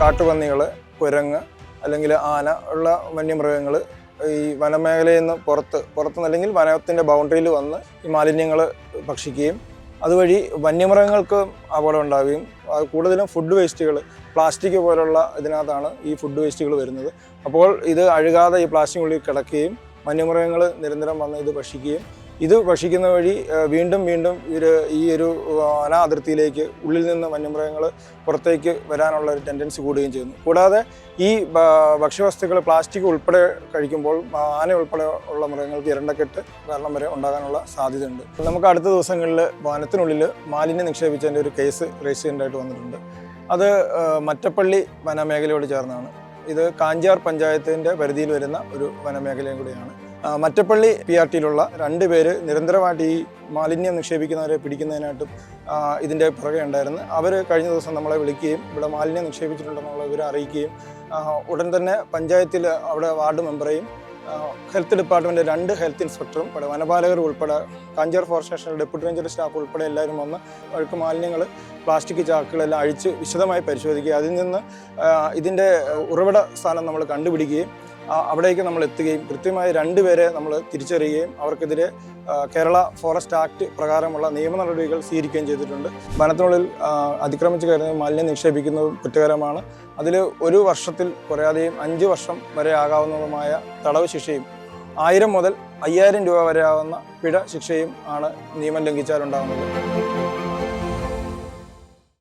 കാട്ടുപന്നികൾ കുരങ്ങ് അല്ലെങ്കിൽ ആന ഉള്ള വന്യമൃഗങ്ങൾ ഈ വനമേഖലയിൽ നിന്ന് പുറത്ത് പുറത്തുനിന്ന് അല്ലെങ്കിൽ വനത്തിന്റെ ബൗണ്ടറിയിൽ വന്ന് ഈ മാലിന്യങ്ങൾ ഭക്ഷിക്കുകയും അതുവഴി വന്യമൃഗങ്ങൾക്ക് അപകടം ഉണ്ടാവുകയും കൂടുതലും ഫുഡ് വേസ്റ്റുകൾ പ്ലാസ്റ്റിക് പോലുള്ള ഇതിനകത്താണ് ഈ ഫുഡ് വേസ്റ്റുകൾ വരുന്നത്. അപ്പോൾ ഇത് അഴുകാതെ ഈ പ്ലാസ്റ്റിക് ഉള്ളിൽ കിടക്കുകയും വന്യമൃഗങ്ങൾ നിരന്തരം വന്ന് ഇത് ഭക്ഷിക്കുകയും ഇത് ഭക്ഷിക്കുന്ന വഴി വീണ്ടും വീണ്ടും ഒരു ഈ ഒരു വന അതിർത്തിയിലേക്ക് ഉള്ളിൽ നിന്ന് വന്യമൃഗങ്ങൾ പുറത്തേക്ക് വരാനുള്ള ഒരു ടെൻഡൻസി കൂടുകയും ചെയ്യുന്നു. കൂടാതെ ഈ ഭക്ഷ്യവസ്തുക്കൾ പ്ലാസ്റ്റിക് ഉൾപ്പെടെ കഴിക്കുമ്പോൾ ആന ഉൾപ്പെടെ ഉള്ള മൃഗങ്ങൾക്ക് ഇരണ്ടക്കെട്ട് കാരണം വരെ ഉണ്ടാകാനുള്ള സാധ്യതയുണ്ട്. നമുക്ക് അടുത്ത ദിവസങ്ങളിൽ വനത്തിനുള്ളിൽ മാലിന്യം നിക്ഷേപിച്ചതിന്റെ ഒരു കേസ് ആയിട്ട് വന്നിട്ടുണ്ട്. അത് മറ്റപ്പള്ളി വനമേഖലയോട് ചേർന്നാണ്. ഇത് കാഞ്ചാർ പഞ്ചായത്തിന്റെ പരിധിയിൽ വരുന്ന ഒരു വനമേഖലയും കൂടിയാണ്. മറ്റപ്പള്ളി പി ആർ ടിയിലുള്ള രണ്ട് പേര് നിരന്തരമായിട്ട് ഈ മാലിന്യം നിക്ഷേപിക്കുന്നവരെ പിടിക്കുന്നതിനായിട്ടും ഇതിന്റെ പുറകെ ഉണ്ടായിരുന്നു. അവർ കഴിഞ്ഞ ദിവസം നമ്മളെ വിളിക്കുകയും ഇവിടെ മാലിന്യം നിക്ഷേപിച്ചിട്ടുണ്ടെന്നുള്ള വിവരം അറിയിക്കുകയും ഉടൻ തന്നെ പഞ്ചായത്തിൽ അവിടെ വാർഡ് മെമ്പറേയും ഹെൽത്ത് ഡിപ്പാർട്ട്മെന്റ് രണ്ട് ഹെൽത്ത് ഇൻസ്പെക്ടറും ഇവിടെ വനപാലകർ ഉൾപ്പെടെ കാഞ്ചർ ഫോറസ്റ്റ് സ്റ്റേഷനിൽ ഡെപ്യൂട്ടി റേഞ്ചർ സ്റ്റാഫ് ഉൾപ്പെടെ എല്ലാവരും വന്ന് അവർക്ക് മാലിന്യങ്ങൾ പ്ലാസ്റ്റിക് ചാക്കുകളെല്ലാം അഴിച്ച് വിശദമായി പരിശോധിക്കുക അതിൽ നിന്ന് ഇതിന്റെ ഉറവിട സ്ഥാനം നമ്മൾ കണ്ടുപിടിക്കുകയും അവിടേക്ക് നമ്മൾ എത്തുകയും കൃത്യമായി രണ്ടുപേരെ നമ്മൾ തിരിച്ചറിയുകയും അവർക്കെതിരെ കേരള ഫോറസ്റ്റ് ആക്ട് പ്രകാരമുള്ള നിയമ നടപടികൾ സ്വീകരിക്കുകയും ചെയ്തിട്ടുണ്ട്. വനത്തിനുള്ളിൽ അതിക്രമിച്ചു കയറുന്നതും മാലിന്യം നിക്ഷേപിക്കുന്നതും കുറ്റകരമാണ്. അതിൽ ഒരു വർഷത്തിൽ കുറയാതെയും അഞ്ച് വർഷം വരെ ആകാവുന്നതുമായ തടവ് ശിക്ഷയും ആയിരം മുതൽ അയ്യായിരം രൂപ വരെ ആവുന്ന പിഴ ശിക്ഷയും ആണ് നിയമം ലംഘിച്ചാലുണ്ടാകുന്നത്.